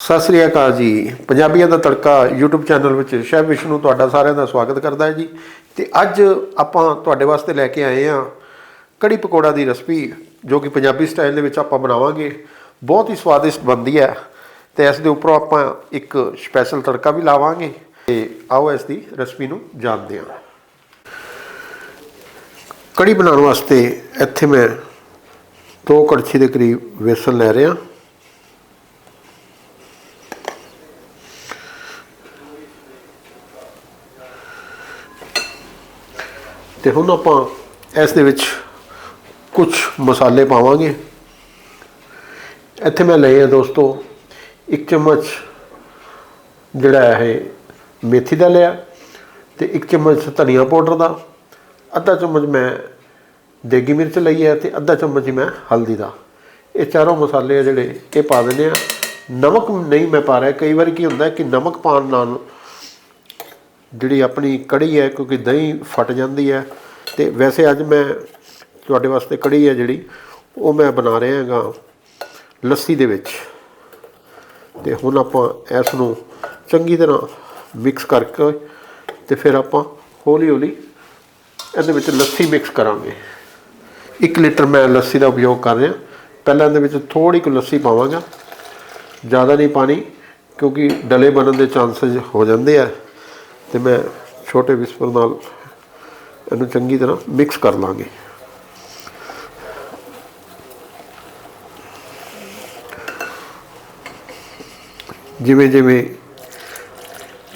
ਸਤਿ ਸ੍ਰੀ ਅਕਾਲ ਜੀ। ਪੰਜਾਬੀਆਂ ਦਾ ਤੜਕਾ YouTube ਚੈਨਲ ਵਿੱਚ ਸ਼ਹਿਬ ਵਿਸ਼ਨੂੰ ਤੁਹਾਡਾ ਸਾਰਿਆਂ ਦਾ ਸਵਾਗਤ ਕਰਦਾ ਹੈ ਜੀ। ਤੇ ਅੱਜ ਆਪਾਂ ਤੁਹਾਡੇ ਵਾਸਤੇ ਲੈ ਕੇ ਆਏ ਹਾਂ ਕੜੀ ਪਕੌੜਾ ਦੀ ਰੈਸਪੀ, ਜੋ ਕਿ ਪੰਜਾਬੀ ਸਟਾਈਲ ਦੇ ਵਿੱਚ ਆਪਾਂ ਬਣਾਵਾਂਗੇ। ਬਹੁਤ ਹੀ ਸਵਾਦਿਸ਼ਟ ਬਣਦੀ ਹੈ ਤੇ ਇਸ ਦੇ ਉੱਪਰੋਂ ਆਪਾਂ ਇੱਕ ਸਪੈਸ਼ਲ ਤੜਕਾ ਵੀ ਲਾਵਾਂਗੇ। ਤੇ ਆਓ ਇਸ ਦੀ ਰੈਸਪੀ ਨੂੰ ਜਾਣਦੇ ਹਾਂ। ਕੜੀ ਬਣਾਉਣ ਵਾਸਤੇ ਇੱਥੇ ਮੈਂ ਦੋ ਕੜਛੀ ਦੇ ਕਰੀਬ ਵੇਸਣ ਲੈ ਰਿਹਾ। ਤੇ ਹੁਣ ਆਪਾਂ ਇਸ ਦੇ ਵਿੱਚ ਕੁਝ ਮਸਾਲੇ ਪਾਵਾਂਗੇ। ਇੱਥੇ ਮੈਂ ਲਏ ਆ ਦੋਸਤੋ, ਇੱਕ ਚਮਚ ਜਿਹੜਾ ਹੈ ਇਹ ਮੇਥੀ ਦਾ ਲਿਆ ਤੇ ਇੱਕ ਚਮਚ ਧਨੀਆ ਪਾਊਡਰ ਦਾ, ਅੱਧਾ ਚਮਚ ਮੈਂ ਦੇਗੀ ਮਿਰਚ ਲਈ ਹੈ ਤੇ ਅੱਧਾ ਚਮਚ ਮੈਂ ਹਲਦੀ ਦਾ। ਇਹ ਚਾਰੋਂ ਮਸਾਲੇ ਆ ਜਿਹੜੇ ਇਹ ਪਾ ਦਿੰਦੇ ਆ। ਨਮਕ ਨਹੀਂ ਮੈਂ ਪਾ ਰਿਹਾ, ਕਈ ਵਾਰੀ ਕੀ ਹੁੰਦਾ ਕਿ ਨਮਕ ਪਾਉਣ ਨਾਲ ਜਿਹੜੀ ਆਪਣੀ ਕੜੀ ਹੈ, ਕਿਉਂਕਿ ਦਹੀਂ ਫਟ ਜਾਂਦੀ ਹੈ। ਤੇ ਵੈਸੇ ਅੱਜ ਮੈਂ ਤੁਹਾਡੇ ਵਾਸਤੇ ਕੜੀ ਹੈ ਜਿਹੜੀ, ਉਹ ਮੈਂ ਬਣਾ ਰਿਹਾ ਹੈਗਾ ਲੱਸੀ ਦੇ ਵਿੱਚ। ਤੇ ਹੁਣ ਆਪਾਂ ਇਸ ਨੂੰ ਚੰਗੀ ਤਰ੍ਹਾਂ ਮਿਕਸ ਕਰਕੇ ਤੇ ਫਿਰ ਆਪਾਂ ਹੌਲੀ ਹੌਲੀ ਇਹਦੇ ਵਿੱਚ ਲੱਸੀ ਮਿਕਸ ਕਰਾਂਗੇ। 1 ਲੀਟਰ ਮੈਂ ਲੱਸੀ ਦਾ ਉਪਯੋਗ ਕਰ ਰਿਹਾ। ਪਹਿਲਾਂ ਇਹਦੇ ਵਿੱਚ ਥੋੜੀ ਕੁ ਲੱਸੀ ਪਾਵਾਂਗਾ। ਜ਼ਿਆਦਾ ਨਹੀਂ ਪਾਣੀ, ਕਿਉਂਕਿ ਡਲੇ ਬਣਨ ਦੇ ਚਾਂਸਸ ਹੋ ਜਾਂਦੇ ਆ। ਤੇ ਮੈਂ ਛੋਟੇ ਵਿਸਪਰ ਨਾਲ ਇਹਨੂੰ ਚੰਗੀ ਤਰ੍ਹਾਂ ਮਿਕਸ ਕਰ ਲਾਂਗੇ। ਜਿਵੇਂ ਜਿਵੇਂ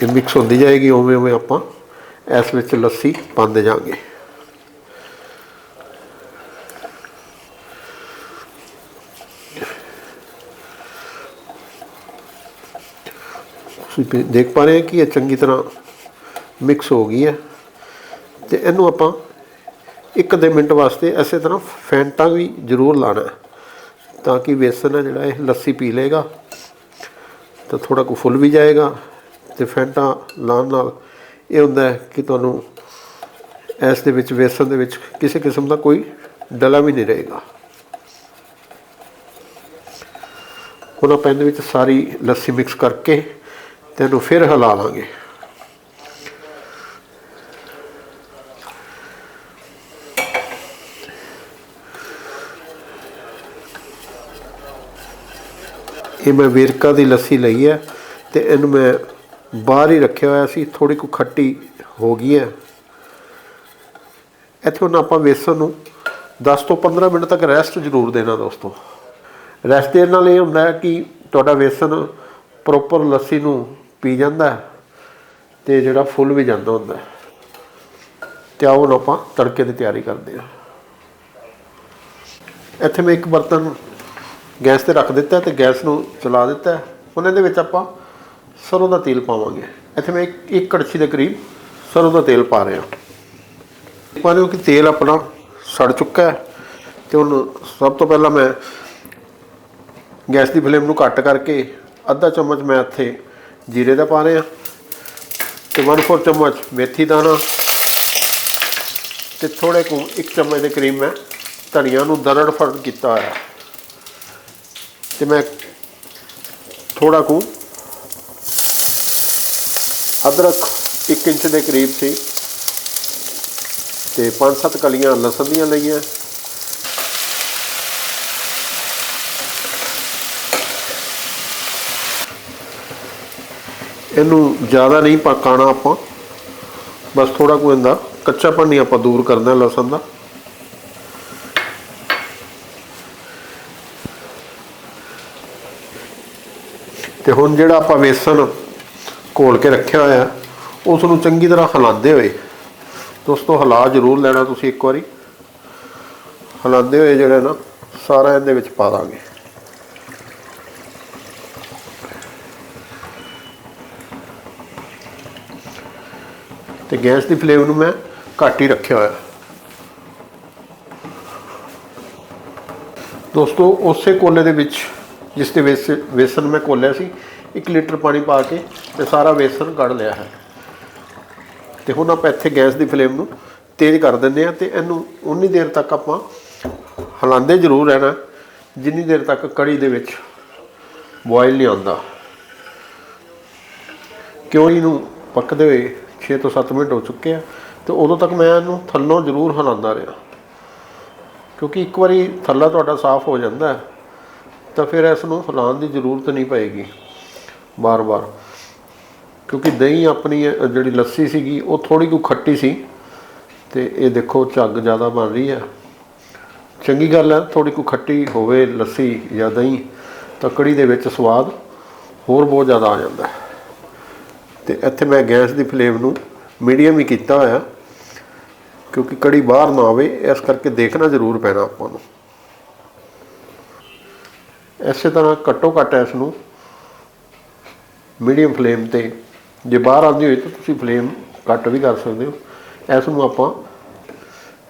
ਇਹ ਮਿਕਸ ਹੁੰਦੀ ਜਾਏਗੀ, ਉਵੇਂ ਉਵੇਂ ਆਪਾਂ ਇਸ ਵਿੱਚ ਲੱਸੀ ਪਾਉਂਦੇ ਜਾਵਾਂਗੇ। ਤੁਸੀਂ ਦੇਖ ਪਾ ਰਹੇ ਹੋ ਕਿ ਇਹ ਚੰਗੀ ਤਰ੍ਹਾਂ ਮਿਕਸ ਹੋ ਗਈ ਹੈ। ਤੇ ਇਹਨੂੰ ਆਪਾਂ ਇੱਕ ਦੇ ਮਿੰਟ ਵਾਸਤੇ ਇਸੇ ਤਰ੍ਹਾਂ ਫੈਂਟਾ ਵੀ ਜ਼ਰੂਰ ਲਾਣਾ ਤਾਂ ਕਿ ਵੇਸਨ ਹੈ ਜਿਹੜਾ ਇਹ ਲੱਸੀ ਪੀ ਲਏਗਾ। ਤਾਂ ਥੋੜਾ ਕੁ ਫੁੱਲ ਵੀ ਜਾਏਗਾ ਤੇ ਫੈਂਟਾ ਲਾਉਣ ਨਾਲ ਇਹ ਹੁੰਦਾ ਹੈ ਕਿ ਤੁਹਾਨੂੰ ਇਸ ਦੇ ਵਿੱਚ ਵੇਸਣ ਦੇ ਵਿੱਚ ਕਿਸੇ ਕਿਸਮ ਦਾ ਕੋਈ ਡਲਾ ਵੀ ਨਹੀਂ ਰਹੇਗਾ। ਹੁਣ ਆਪਾਂ ਇਹਦੇ ਵਿੱਚ ਸਾਰੀ ਲੱਸੀ ਮਿਕਸ ਕਰਕੇ ਤੇ ਇਹਨੂੰ ਫਿਰ ਹਿਲਾ ਲਾਂਗੇ। ਇਹ ਮੈਂ ਵੇਰਕਾ ਦੀ ਲੱਸੀ ਲਈ ਹੈ ਤੇ ਇਹਨੂੰ ਮੈਂ ਬਾਹਰ ਹੀ ਰੱਖਿਆ ਹੋਇਆ ਸੀ ਥੋੜੀ ਕੁ ਖੱਟੀ ਹੋ ਗਈ ਹੈ। ਇੱਥੇ ਹੁਣ ਆਪਾਂ ਵੇਸਣ ਨੂੰ 10 ਤੋਂ 15 ਮਿੰਟ ਤੱਕ ਰੈਸਟ ਜ਼ਰੂਰ ਦੇਣਾ ਦੋਸਤੋ। ਰੈਸਟ ਦੇਣ ਨਾਲ ਇਹ ਹੁੰਦਾ ਹੈ ਕਿ ਤੁਹਾਡਾ ਵੇਸਣ ਪ੍ਰੋਪਰ ਲੱਸੀ ਨੂੰ ਪੀ ਜਾਂਦਾ ਹੈ ਤੇ ਜਿਹੜਾ ਫੁੱਲ ਵੀ ਜਾਂਦਾ ਹੁੰਦਾ ਹੈ। ਤੇ ਆਓ ਆਪਾਂ ਤੜਕੇ ਦੀ ਤਿਆਰੀ ਕਰਦੇ ਹਾਂ। ਇੱਥੇ ਮੈਂ ਇੱਕ ਬਰਤਨ ਗੈਸ ਤੇ ਰੱਖ ਦਿੱਤਾ ਤੇ ਗੈਸ ਨੂੰ ਚਲਾ ਦਿੱਤਾ। ਉਹਨਾਂ ਦੇ ਵਿੱਚ ਆਪਾਂ ਸਰੋਂ ਦਾ ਤੇਲ ਪਾਵਾਂਗੇ। ਇੱਥੇ ਮੈਂ ਇੱਕ ਕੜਛੀ ਦੇ ਕਰੀਬ ਸਰੋਂ ਦਾ ਤੇਲ ਪਾ ਰਿਹਾ। ਪਾ ਲਿਓ ਕਿ ਤੇਲ ਆਪਣਾ ਸੜ ਚੁੱਕਾ ਹੈ ਤੇ ਉਹਨੂੰ ਸਭ ਤੋਂ ਪਹਿਲਾਂ ਮੈਂ ਗੈਸ ਦੀ ਫਲੇਮ ਨੂੰ ਘੱਟ ਕਰਕੇ ਅੱਧਾ ਚਮਚ ਮੈਂ ਇੱਥੇ ਜੀਰੇ ਦਾ ਪਾ ਰਿਹਾ। ਤੇ 1/4 ਚਮਚ ਮੇਥੀ ਦਾਣਾ। ਤੇ ਥੋੜੇ ਕੁ ਇੱਕ ਚਮਚ ਦੇ ਕਰੀਬ ਮੈਂ ਧਨੀਆ ਨੂੰ ਦਰੜ ਫਰੜ ਕੀਤਾ ਹੋਇਆ। ਤੇ ਮੈਂ ਥੋੜਾ ਕੁ ਅਦਰਕ 1 ਇੰਚ ਦੇ ਕਰੀਬ ਸੀ ਤੇ 5-7 ਕਲੀਆਂ ਲਸਣ ਦੀਆਂ ਲਈਆਂ। ਇਹਨੂੰ ਜ਼ਿਆਦਾ ਨਹੀਂ ਪਕਾਣਾ ਆਪਾਂ। ਬਸ ਥੋੜਾ ਕੁ ਇਹਦਾ ਕੱਚਾਪਣ ਨਹੀਂ ਆਪਾਂ ਦੂਰ ਕਰਨਾ ਲਸਣ ਦਾ। ਤੇ ਹੁਣ ਜਿਹੜਾ ਆਪਾਂ ਵੇਸਣ ਘੋਲ ਕੇ ਰੱਖਿਆ ਹੋਇਆ, ਉਸ ਨੂੰ ਚੰਗੀ ਤਰ੍ਹਾਂ ਹਿਲਾਉਂਦੇ ਹੋਏ, ਦੋਸਤੋ ਹਲਾ ਜ਼ਰੂਰ ਲੈਣਾ ਤੁਸੀਂ ਇੱਕ ਵਾਰੀ। ਹਿਲਾਉਂਦੇ ਹੋਏ ਜਿਹੜਾ ਨਾ, ਸਾਰਾ ਇਹਦੇ ਵਿੱਚ ਪਾ ਦਾਂਗੇ। ਤੇ ਗੈਸ ਦੀ ਫਲੇਮ ਨੂੰ ਮੈਂ ਘੱਟ ਹੀ ਰੱਖਿਆ ਹੋਇਆ। ਦੋਸਤੋ, ਉਸੇ ਕੋਲੇ ਦੇ ਵਿੱਚ ਜਿਸ ਤੇ ਵੇਸ ਵੇਸਣ ਮੈਂ ਕੋਲਿਆ ਸੀ 1 ਲੀਟਰ ਪਾਣੀ ਪਾ ਕੇ ਤੇ ਸਾਰਾ ਵੇਸਣ ਕੱਢ ਲਿਆ ਹੈ। ਤੇ ਹੁਣ ਆਪਾਂ ਇੱਥੇ ਗੈਸ ਦੀ ਫਲੇਮ ਨੂੰ ਤੇਜ਼ ਕਰ ਦਿੰਦੇ ਆ ਤੇ ਇਹਨੂੰ ਉਨੀ ਦੇਰ ਤੱਕ ਆਪਾਂ ਹਿਲਾਉਂਦੇ ਜ਼ਰੂਰ ਰਹਿਣਾ ਜਿੰਨੀ ਦੇਰ ਤੱਕ ਕੜੀ ਦੇ ਵਿੱਚ ਬੋਇਲ ਨਹੀਂ ਆਉਂਦਾ। ਕਿਉਂ ਇਹਨੂੰ ਪੱਕਦੇ ਹੋਏ 6 ਤੋਂ 7 ਮਿੰਟ ਹੋ ਚੁੱਕੇ ਆ ਤੇ ਉਦੋਂ ਤੱਕ ਮੈਂ ਇਹਨੂੰ ਥੱਲੋਂ ਜ਼ਰੂਰ ਹਿਲਾਉਂਦਾ ਰਿਹਾ। ਕਿਉਂਕਿ ਇੱਕ ਵਾਰੀ ਥੱਲਾ ਤੁਹਾਡਾ ਸਾਫ਼ ਹੋ ਜਾਂਦਾ ਹੈ, ਤਾਂ ਫਿਰ ਇਸ ਨੂੰ ਹਿਲਾਉਣ ਦੀ ਜ਼ਰੂਰਤ ਨਹੀਂ ਪਏਗੀ। ਬਾਰ-ਬਾਰ। ਕਿਉਂਕਿ ਦਹੀਂ ਆਪਣੀ ਜਿਹੜੀ ਲੱਸੀ ਸੀਗੀ, ਉਹ ਥੋੜੀ ਕੁ ਖੱਟੀ ਸੀ ਤੇ ਇਹ ਦੇਖੋ ਝੱਗ ਜ਼ਿਆਦਾ ਬਣ ਰਹੀ ਹੈ ਚੰਗੀ ਗੱਲ ਹੈ ਥੋੜੀ ਕੁ ਖੱਟੀ ਹੋਵੇ ਲੱਸੀ ਜਾਂ ਦਹੀਂ, ਤਾਂ ਕੜੀ ਦੇ ਵਿੱਚ ਸਵਾਦ ਹੋਰ ਬਹੁਤ ਜ਼ਿਆਦਾ ਆ ਜਾਂਦਾ। ਹੈ ਤੇ ਇੱਥੇ ਮੈਂ ਗੈਸ ਦੀ ਫਲੇਮ ਨੂੰ ਮੀਡੀਅਮ ਹੀ ਕੀਤਾ ਹੋਇਆ, ਕਿਉਂਕਿ ਕੜੀ ਬਾਹਰ ਨਾ ਆਵੇ, ਇਸ ਕਰਕੇ ਦੇਖਣਾ ਜ਼ਰੂਰ ਪੈਣਾ ਆਪਾਂ ਨੂੰ। ਇਸੇ ਤਰ੍ਹਾਂ ਘੱਟੋ ਘੱਟ ਇਸ ਨੂੰ ਮੀਡੀਅਮ ਫਲੇਮ ਤੇ ਜੇ ਬਾਹਰ ਆਉਂਦੀ ਹੋਈ ਤਾਂ ਤੁਸੀਂ ਫਲੇਮ ਘੱਟ ਵੀ ਕਰ ਸਕਦੇ ਹੋ। ਇਸ ਨੂੰ ਆਪਾਂ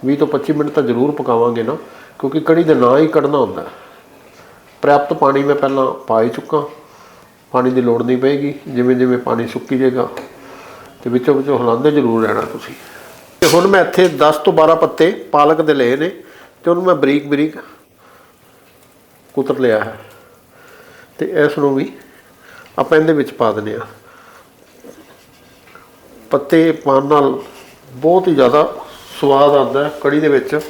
20 ਤੋਂ 25 ਮਿੰਟ ਤਾਂ ਜ਼ਰੂਰ ਪਕਾਵਾਂਗੇ ਨਾ, ਕਿਉਂਕਿ ਕੜੀ ਦੇ ਨਾਂ ਹੀ ਕੱਢਣਾ ਹੁੰਦਾ। ਪ੍ਰਾਪਤ ਪਾਣੀ ਮੈਂ ਪਹਿਲਾਂ ਪਾ ਹੀ ਚੁੱਕਾ। ਪਾਣੀ ਦੀ ਲੋੜ ਨਹੀਂ ਪਏਗੀ, ਜਿਵੇਂ ਜਿਵੇਂ ਪਾਣੀ ਸੁੱਕੀ ਜਾਏਗਾ, ਤੇ ਵਿੱਚੋਂ ਵਿੱਚੋਂ ਹਿਲਾਉਂਦੇ ਜ਼ਰੂਰ ਰਹਿਣਾ ਤੁਸੀਂ। ਤੇ ਹੁਣ ਮੈਂ ਇੱਥੇ 10 ਤੋਂ 12 ਪੱਤੇ ਪਾਲਕ ਦੇ ਲਏ ਨੇ, ਤੇ ਉਹਨੂੰ ਮੈਂ ਬਰੀਕ ਬਰੀਕ ਕੁਤਰ ਲਿਆ ਹੈ। ਤੇ ਇਸ ਨੂੰ ਵੀ ਆਪਾਂ ਇਹਦੇ ਵਿੱਚ ਪਾ ਦਿੰਦੇ ਆ ਪੱਤੇ ਪਾਉਣ ਨਾਲ ਬਹੁਤ ਹੀ ਜ਼ਿਆਦਾ ਸਵਾਦ ਆਉਂਦਾ ਹੈ ਕੜੀ ਦੇ ਵਿੱਚ।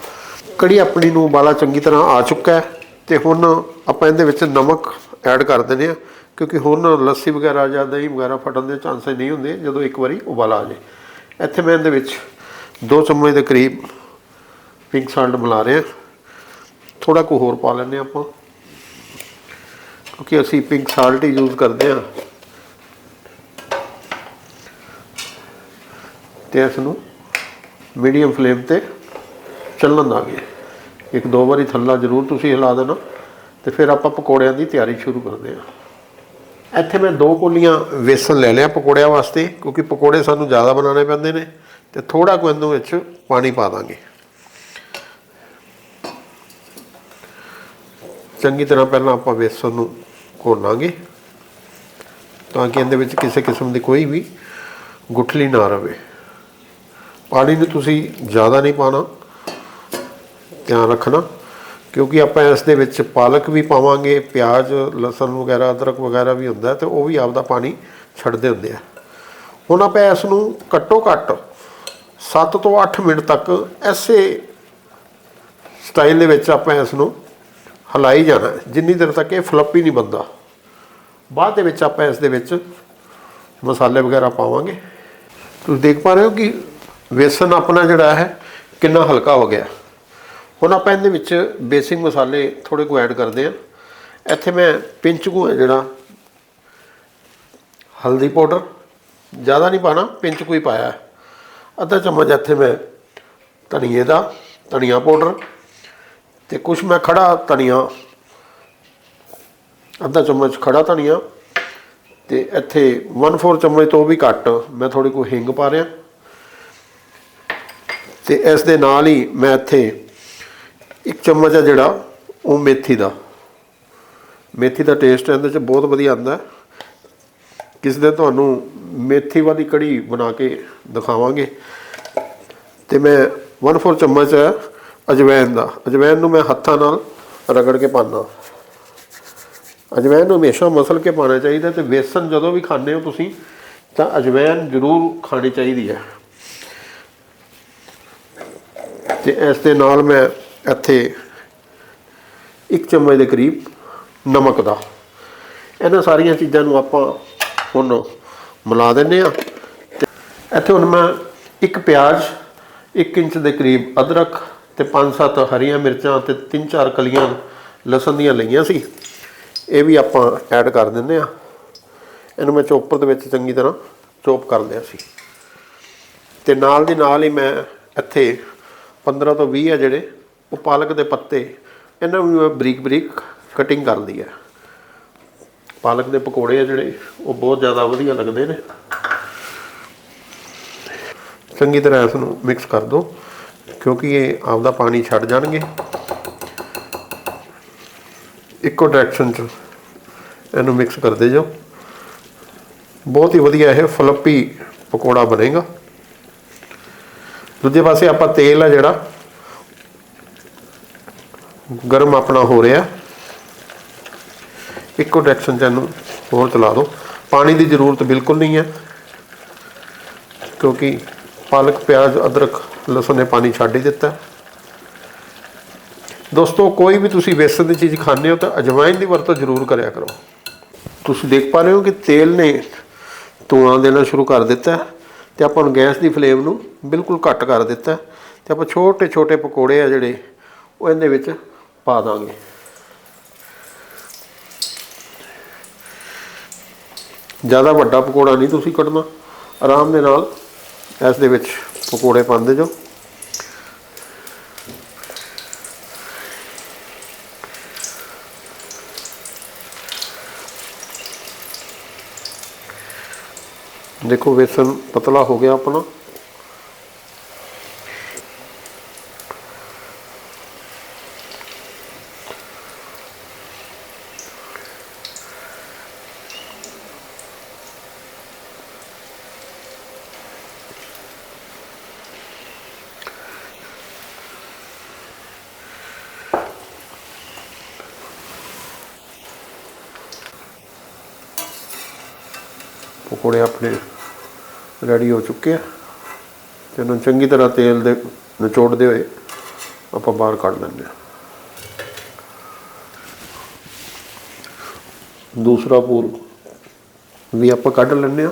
ਕੜੀ ਆਪਣੀ ਨੂੰ ਉਬਾਲਾ ਚੰਗੀ ਤਰ੍ਹਾਂ ਆ ਚੁੱਕਾ ਹੈ ਤੇ ਹੁਣ ਆਪਾਂ ਇਹਦੇ ਵਿੱਚ ਨਮਕ ਐਡ ਕਰ ਦਿੰਦੇ ਆ ਕਿਉਂਕਿ ਹੁਣ ਲੱਸੀ ਵਗੈਰਾ ਜਾਂ ਦਹੀਂ ਵਗੈਰਾ ਫਟਣ ਦੇ ਚਾਂਸ ਨਹੀਂ ਹੁੰਦੇ ਜਦੋਂ ਇੱਕ ਵਾਰੀ ਉਬਾਲਾ ਆ ਜਾਏ। ਇੱਥੇ ਮੈਂ ਇਹਦੇ ਵਿੱਚ 2 ਚਮਚ ਦੇ ਕਰੀਬ ਪਿੰਕ ਸਾਲਟ ਮਿਲਾ ਰਿਹਾ। ਥੋੜਾ ਕੁ ਹੋਰ ਪਾ ਲੈਂਦੇ ਹਾਂ ਆਪਾਂ। ਕਿਉਂਕਿ ਅਸੀਂ ਪਿੰਕ ਸਾਲਟ ਹੀ ਯੂਜ਼ ਕਰਦੇ ਹਾਂ। ਤੇ ਇਸ ਨੂੰ ਮੀਡੀਅਮ ਫਲੇਮ ਤੇ ਚੱਲਣ ਦਾਂਗੇ। ਇੱਕ ਦੋ ਵਾਰੀ ਥੱਲਾ ਜ਼ਰੂਰ ਤੁਸੀਂ ਹਿਲਾ ਦੇਣਾ ਤੇ ਫਿਰ ਆਪਾਂ ਪਕੌੜਿਆਂ ਦੀ ਤਿਆਰੀ ਸ਼ੁਰੂ ਕਰਦੇ ਹਾਂ। ਇੱਥੇ ਮੈਂ ਦੋ ਕੋਲੀਆਂ ਵੇਸਣ ਲੈ ਲਿਆ ਪਕੌੜਿਆਂ ਵਾਸਤੇ, ਕਿਉਂਕਿ ਪਕੌੜੇ ਸਾਨੂੰ ਜ਼ਿਆਦਾ ਬਣਾਉਣੇ ਪੈਂਦੇ ਨੇ ਤੇ ਥੋੜਾ ਕੁ ਇਹਨੂੰ ਵਿੱਚ ਪਾਣੀ ਪਾ ਦਾਂਗੇ। ਚੰਗੀ ਤਰ੍ਹਾਂ ਪਹਿਲਾਂ ਆਪਾਂ ਵੇਸਣ ਨੂੰ ਘੋਲਾਂਗੇ ਤਾਂ ਕਿ ਇਹਦੇ ਵਿੱਚ ਕਿਸੇ ਕਿਸਮ ਦੀ ਕੋਈ ਵੀ ਗੁਠਲੀ ਨਾ ਰਵੇ। ਪਾਣੀ ਨੂੰ ਤੁਸੀਂ ਜ਼ਿਆਦਾ ਨਹੀਂ ਪਾਣਾ ਧਿਆਨ ਰੱਖਣਾ, ਕਿਉਂਕਿ ਆਪਾਂ ਇਸ ਦੇ ਵਿੱਚ ਪਾਲਕ ਵੀ ਪਾਵਾਂਗੇ, ਪਿਆਜ਼, ਲਸਣ ਵਗੈਰਾ, ਅਦਰਕ ਵਗੈਰਾ ਵੀ ਹੁੰਦਾ ਤੇ ਉਹ ਵੀ ਆਪਦਾ ਪਾਣੀ ਛੱਡਦੇ ਹੁੰਦੇ ਆ। ਹੁਣ ਆਪਾਂ ਇਸ ਨੂੰ ਘੱਟੋ ਘੱਟ 7 ਤੋਂ 8 ਮਿੰਟ ਤੱਕ ਐਸੇ ਸਟਾਈਲ ਦੇ ਵਿੱਚ ਆਪਾਂ ਇਸ ਨੂੰ ਹਲਾਈ ਜਾਣਾ। ਜਿੰਨੀ ਦੇਰ ਤੱਕ ਇਹ ਫਲੱਪੀ ਨਹੀਂ ਬੰਦਾ ਬਾਅਦ ਦੇ ਵਿੱਚ ਆਪਾਂ ਇਸ ਦੇ ਵਿੱਚ ਮਸਾਲੇ ਵਗੈਰਾ ਪਾਵਾਂਗੇ। ਤੁਸੀਂ ਦੇਖ ਪਾ ਰਹੇ ਹੋ ਕਿ ਵੇਸਣ ਆਪਣਾ ਜਿਹੜਾ ਹੈ, ਕਿੰਨਾ ਹਲਕਾ ਹੋ ਗਿਆ। ਹੁਣ ਆਪਾਂ ਇਹਦੇ ਵਿੱਚ ਬੇਸਿਕ ਮਸਾਲੇ ਥੋੜੇ ਕੁ ਐਡ ਕਰਦੇ ਆ ਇੱਥੇ ਮੈਂ ਪਿੰਚ ਕੁ ਹੈ ਜਿਹੜਾ। ਹਲਦੀ ਪਾਊਡਰ। ਜ਼ਿਆਦਾ ਨਹੀਂ ਪਾਣਾ ਪਿੰਚ ਕੁ ਹੀ ਪਾਇਆ। ਅੱਧਾ ਚਮਚ ਇੱਥੇ ਮੈਂ ਧਨੀਏ ਦਾ, ਧਨੀਆ ਪਾਊਡਰ। ਤੇ ਕੁਛ ਮੈਂ ਖੜਾ ਧਨੀਆ ਅੱਧਾ ਚਮਚ ਖੜਾ ਧਨੀਆ ਤੇ ਇੱਥੇ 1/4 ਚਮਚ ਤੋਂ ਵੀ ਘੱਟ। ਮੈਂ ਥੋੜੀ ਕੋ ਹਿੰਗ ਪਾ ਰਿਹਾ। ਤੇ ਇਸ ਦੇ ਨਾਲ ਹੀ ਮੈਂ ਇੱਥੇ ਇੱਕ ਚਮਚ ਆ ਜਿਹੜਾ, ਉਹ ਮੇਥੀ ਦਾ। ਮੇਥੀ ਦਾ ਟੇਸਟ ਇਹਦੇ ਚ ਬਹੁਤ ਵਧੀਆ ਆਉਂਦਾ। ਕਿਸ ਦੇ ਤੁਹਾਨੂੰ ਮੇਥੀ ਵਾਲੀ ਕੜੀ ਬਣਾ ਕੇ ਦਿਖਾਵਾਂਗੇ। ਤੇ ਮੈਂ 1/4 ਚਮਚ ਹੈ ਦਾ। ਅਜਵਾਇਨ ਨੂੰ ਮੈਂ ਹੱਥਾਂ ਨਾਲ ਰਗੜ ਕੇ ਪਾਣਾ ਅਜਵੈਨ ਨੂੰ ਹਮੇਸ਼ਾ ਮਸਲ ਕੇ ਪਾਣਾ ਚਾਹੀਦਾ ਤੇ ਵੇਸਣ ਜਦੋਂ ਵੀ ਖਾਂਦੇ ਹੋ ਤੁਸੀਂ, ਤਾਂ ਅਜਵਾਇਨ ਜ਼ਰੂਰ ਖਾਣੀ ਚਾਹੀਦੀ ਹੈ। ਤੇ ਇਸ ਦੇ ਨਾਲ ਮੈਂ ਇੱਥੇ ਇੱਕ ਚਮਚ ਦੇ ਕਰੀਬ ਨਮਕ ਦਾ। ਇਹਨਾਂ ਸਾਰੀਆਂ ਚੀਜ਼ਾਂ ਨੂੰ ਆਪਾਂ ਹੁਣ ਮਿਲਾ ਦਿੰਨੇ ਆ ਇੱਥੇ ਹੁਣ ਮੈਂ ਇੱਕ ਪਿਆਜ਼ 1 ਇੰਚ ਦੇ ਕਰੀਬ ਅਦਰਕ ਤੇ 5-7 ਹਰੀਆਂ ਮਿਰਚਾਂ ਤੇ 3-4 ਕਲੀਆਂ ਲਸਣ ਦੀਆਂ ਲਈਆਂ ਸੀ। ਇਹ ਵੀ ਆਪਾਂ ਐਡ ਕਰ ਦਿੰਦੇ ਆ ਇਹਨੂੰ ਮੈਂ ਚੋਪਰ ਦੇ ਵਿੱਚ ਚੰਗੀ ਤਰ੍ਹਾਂ ਚੋਪ ਕਰ ਲਿਆ ਸੀ। ਤੇ ਨਾਲ ਦੀ ਨਾਲ ਹੀ ਮੈਂ ਇੱਥੇ 15 ਤੋਂ 20 ਆ ਜਿਹੜੇ, ਉਹ ਪਾਲਕ ਦੇ ਪੱਤੇ, ਇਹਨਾਂ ਨੂੰ ਮੈਂ ਬਰੀਕ ਬਰੀਕ ਕਟਿੰਗ ਕਰ ਲਈ ਹੈ। ਪਾਲਕ ਦੇ ਪਕੌੜੇ ਆ ਜਿਹੜੇ, ਉਹ ਬਹੁਤ ਜ਼ਿਆਦਾ ਵਧੀਆ ਲੱਗਦੇ ਨੇ। ਚੰਗੀ ਤਰ੍ਹਾਂ ਇਸ ਨੂੰ ਮਿਕਸ ਕਰ ਦਿਓ। ਕਿਉਂਕਿ ਇਹ ਆਪਦਾ ਪਾਣੀ ਛੱਡ ਜਾਣਗੇ। ਇੱਕੋ ਡਾਇਰੈਕਸ਼ਨ 'ਚ ਇਹਨੂੰ ਮਿਕਸ ਕਰਦੇ ਜਾਓ। ਬਹੁਤ ਹੀ ਵਧੀਆ ਇਹ ਫਲੱਪੀ ਪਕੌੜਾ ਬਣੇਗਾ। ਦੂਜੇ ਪਾਸੇ ਆਪਾਂ ਤੇਲ ਆ ਜਿਹੜਾ, ਗਰਮ ਆਪਣਾ ਹੋ ਰਿਹਾ। ਇੱਕੋ ਡਾਇਰੈਕਸ਼ਨ 'ਚ ਇਹਨੂੰ ਹੋਰ ਚਲਾ ਦਿਓ ਪਾਣੀ ਦੀ ਜ਼ਰੂਰਤ ਬਿਲਕੁਲ ਨਹੀਂ ਹੈ, ਕਿਉਂਕਿ ਪਾਲਕ, ਪਿਆਜ਼, ਅਦਰਕ ਲਸਣ ਨੇ ਪਾਣੀ ਛੱਡ ਹੀ ਦਿੱਤਾ। ਦੋਸਤੋ, ਕੋਈ ਵੀ ਤੁਸੀਂ ਵੇਸਣ ਦੀ ਚੀਜ਼ ਖਾਂਦੇ ਹੋ ਤਾਂ ਅਜਵਾਇਨ ਦੀ ਵਰਤੋਂ ਜ਼ਰੂਰ ਕਰਿਆ ਕਰੋ। ਤੁਸੀਂ ਦੇਖ ਪਾ ਰਹੇ ਹੋ ਕਿ ਤੇਲ ਨੇ ਧੂਆਂ ਦੇਣਾ ਸ਼ੁਰੂ ਕਰ ਦਿੱਤਾ ਹੈ ਤੇ ਆਪਾਂ ਨੂੰ ਗੈਸ ਦੀ ਫਲੇਮ ਨੂੰ ਬਿਲਕੁਲ ਘੱਟ ਕਰ ਦਿੱਤਾ ਹੈ ਤੇ ਆਪਾਂ ਛੋਟੇ ਛੋਟੇ ਪਕੌੜੇ ਆ ਜਿਹੜੇ ਉਹ ਇਹਦੇ ਵਿੱਚ ਪਾ ਦਾਂਗੇ। ਜ਼ਿਆਦਾ ਵੱਡਾ ਪਕੌੜਾ ਨਹੀਂ ਤੁਸੀਂ ਕੱਢਣਾ। ਆਰਾਮ ਦੇ ਨਾਲ ਇਸ ਦੇ ਵਿੱਚ ਪਕੌੜੇ ਪਾਉਂਦੇ ਜੋ। ਦੇਖੋ ਵੇਸਣ ਪਤਲਾ ਹੋ ਗਿਆ ਆਪਣਾ। ਪਕੌੜੇ ਆਪਣੇ ਰੈਡੀ ਹੋ ਚੁੱਕੇ ਆ ਤੇ ਇਹਨੂੰ ਚੰਗੀ ਤਰ੍ਹਾਂ ਤੇਲ ਦੇ ਨਿਚੋੜਦੇ ਹੋਏ ਆਪਾਂ ਬਾਹਰ ਕੱਢ ਲੈਂਦੇ ਆ ਦੂਸਰਾ ਪੂਰ ਵੀ ਆਪਾਂ ਕੱਢ ਲੈਂਦੇ ਆ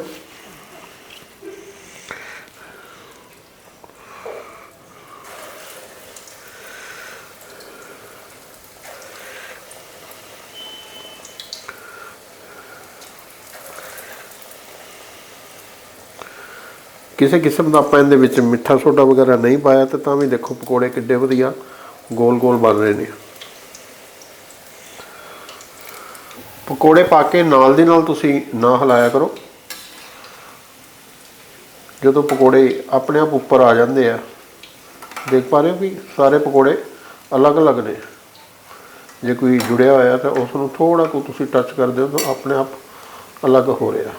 ਕਿਸੇ ਕਿਸਮ ਦਾ ਆਪਾਂ ਇਹਦੇ ਵਿੱਚ ਮਿੱਠਾ ਸੋਡਾ ਵਗੈਰਾ ਨਹੀਂ ਪਾਇਆ ਤੇ ਤਾਂ ਵੀ ਦੇਖੋ ਪਕੌੜੇ ਕਿੱਡੇ ਵਧੀਆ ਗੋਲ ਗੋਲ ਬਣ ਰਹੇ ਨੇ। ਪਕੌੜੇ ਪਾ ਕੇ ਨਾਲ ਦੀ ਨਾਲ ਤੁਸੀਂ ਨਾ ਹਿਲਾਇਆ ਕਰੋ। ਜਦੋਂ ਪਕੌੜੇ ਆਪਣੇ ਆਪ ਉੱਪਰ ਆ ਜਾਂਦੇ ਆ, ਦੇਖ ਪਾ ਰਹੇ ਹੋ ਵੀ ਸਾਰੇ ਪਕੌੜੇ ਅਲੱਗ-ਅਲੱਗ ਨੇ। ਜੇ ਕੋਈ ਜੁੜਿਆ ਹੋਇਆ ਤਾਂ ਉਸ ਨੂੰ ਥੋੜਾ ਕੁ ਤੁਸੀਂ ਟੱਚ ਕਰਦੇ ਹੋ ਤਾਂ ਆਪਣੇ ਆਪ ਅਲੱਗ ਹੋ ਰਿਹਾ।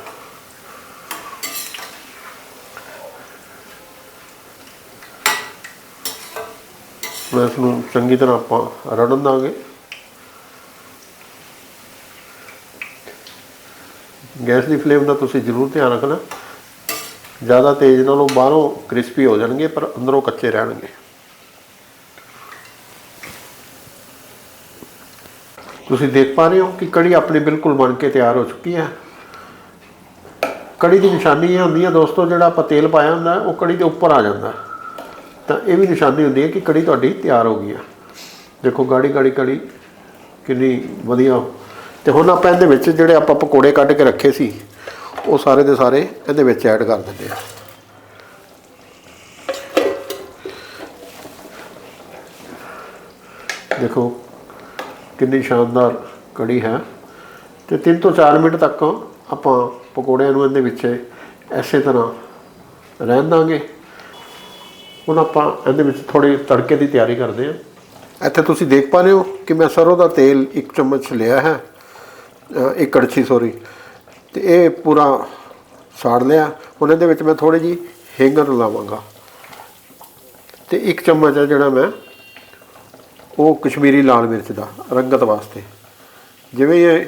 ਮੈਂ ਇਸ ਨੂੰ ਚੰਗੀ ਤਰ੍ਹਾਂ ਆਪਾਂ ਰੜਨ ਦਾਂਗੇ। ਗੈਸ ਦੀ ਫਲੇਮ ਦਾ ਤੁਸੀਂ ਜ਼ਰੂਰ ਧਿਆਨ ਰੱਖਣਾ। ਜ਼ਿਆਦਾ ਤੇਜ਼ ਨਾਲੋਂ ਬਾਹਰੋਂ ਕ੍ਰਿਸਪੀ ਹੋ ਜਾਣਗੇ, ਪਰ ਅੰਦਰੋਂ ਕੱਚੇ ਰਹਿਣਗੇ। ਤੁਸੀਂ ਦੇਖ ਪਾ ਰਹੇ ਹੋ ਕਿ ਕੜੀ ਆਪਣੀ ਬਿਲਕੁਲ ਬਣ ਕੇ ਤਿਆਰ ਹੋ ਚੁੱਕੀ ਹੈ। ਕੜੀ ਦੀ ਨਿਸ਼ਾਨੀ ਇਹ ਹੁੰਦੀ ਹੈ, ਦੋਸਤੋ, ਜਿਹੜਾ ਆਪਾਂ ਤੇਲ ਪਾਇਆ ਹੁੰਦਾ, ਉਹ ਕੜੀ ਦੇ ਉੱਪਰ ਆ ਜਾਂਦਾ। ਹੈ। ਤਾਂ ਇਹ ਵੀ ਨਿਸ਼ਾਨੀ ਹੁੰਦੀ ਹੈ ਕਿ ਕੜੀ ਤੁਹਾਡੀ ਤਿਆਰ ਹੋ ਗਈ ਆ। ਦੇਖੋ ਗਾੜੀ ਗਾੜੀ ਕੜੀ ਕਿੰਨੀ ਵਧੀਆ। ਤੇ ਹੁਣ ਆਪਾਂ ਇਹਦੇ ਵਿੱਚ ਜਿਹੜੇ ਆਪਾਂ ਪਕੌੜੇ ਕੱਢ ਕੇ ਰੱਖੇ ਸੀ, ਉਹ ਸਾਰੇ ਦੇ ਸਾਰੇ ਇਹਦੇ ਵਿੱਚ ਐਡ ਕਰ ਦਿੰਦੇ ਆ। ਦੇਖੋ ਕਿੰਨੀ ਸ਼ਾਨਦਾਰ ਕੜੀ ਹੈ। ਤੇ 3 ਤੋਂ 4 ਮਿੰਟ ਤੱਕ ਆਪਾਂ ਪਕੌੜਿਆਂ ਨੂੰ ਇਹਦੇ ਵਿੱਚ ਐਸੇ ਤਰ੍ਹਾਂ ਰਹਿਣ ਦਾਂਗੇ। ਹੁਣ ਆਪਾਂ ਇਹਦੇ ਵਿੱਚ ਥੋੜੀ ਤੜਕੇ ਦੀ ਤਿਆਰੀ ਕਰਦੇ ਹਾਂ। ਇੱਥੇ ਤੁਸੀਂ ਦੇਖ ਪਾ ਰਹੇ ਹੋ ਕਿ ਮੈਂ ਸਰੋਂ ਦਾ ਤੇਲ ਇੱਕ ਚਮਚ ਲਿਆ ਹੈ। ਅ, ਇੱਕ ਕੜਛੀ ਸੋਰੀ ਤੇ ਇਹ ਪੂਰਾ ਸਾੜ ਲਿਆ। ਹੁਣ ਇਹਦੇ ਵਿੱਚ ਮੈਂ ਥੋੜੀ ਜੀ ਹਿੰਗ ਲਾਵਾਂਗਾ ਤੇ ਇੱਕ ਚਮਚ ਹੈ ਜਿਹੜਾ ਮੈਂ ਉਹ ਕਸ਼ਮੀਰੀ ਲਾਲ ਮਿਰਚ ਦਾ ਰੰਗਤ ਵਾਸਤੇ। ਜਿਵੇਂ ਇਹ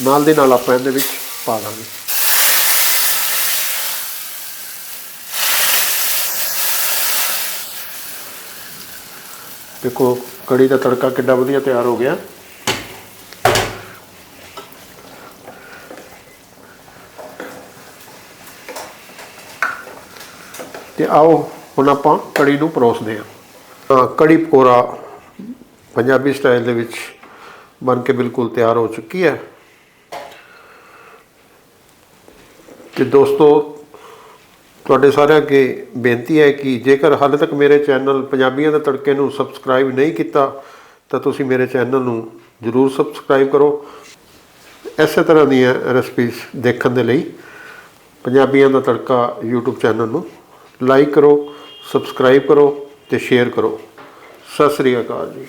ਨਾਲ ਦੇ ਨਾਲ ਆਪਾਂ ਇਹਦੇ ਵਿੱਚ ਪਾ ਦਾਂਗੇ। ਦੇਖੋ, ਕੜੀ ਦਾ ਤੜਕਾ ਕਿੰਨਾ ਵਧੀਆ ਤਿਆਰ ਹੋ ਗਿਆ। ਤੇ ਆਓ, ਹੁਣ ਆਪਾਂ ਕੜੀ ਨੂੰ ਪਰੋਸਦੇ ਹਾਂ। ਤਾਂ ਕੜੀ ਪਕੌੜਾ ਪੰਜਾਬੀ ਸਟਾਈਲ ਦੇ ਵਿੱਚ ਬਣ ਕੇ ਬਿਲਕੁਲ ਤਿਆਰ ਹੋ ਚੁੱਕੀ ਹੈ। ਤੇ ਦੋਸਤੋ ਤੁਹਾਡੇ ਸਾਰਿਆਂ ਅੱਗੇ ਬੇਨਤੀ ਹੈ ਕਿ ਜੇਕਰ ਹਾਲੇ ਤੱਕ ਮੇਰੇ ਚੈਨਲ ਪੰਜਾਬੀਆਂ ਦੇ ਤੜਕੇ ਨੂੰ ਸਬਸਕ੍ਰਾਈਬ ਨਹੀਂ ਕੀਤਾ, ਤਾਂ ਤੁਸੀਂ ਮੇਰੇ ਚੈਨਲ ਨੂੰ ਜਰੂਰ ਸਬਸਕ੍ਰਾਈਬ ਕਰੋ। ਇਸੇ ਤਰ੍ਹਾਂ ਦੀਆਂ ਰੈਸਪੀਜ਼ ਦੇਖਣ ਦੇ ਲਈ ਪੰਜਾਬੀਆਂ ਦਾ ਤੜਕਾ YouTube ਚੈਨਲ ਨੂੰ ਲਾਈਕ ਕਰੋ ਸਬਸਕ੍ਰਾਈਬ ਕਰੋ ਤੇ ਸ਼ੇਅਰ ਕਰੋ। ਸਤਿ ਸ੍ਰੀ ਅਕਾਲ ਜੀ।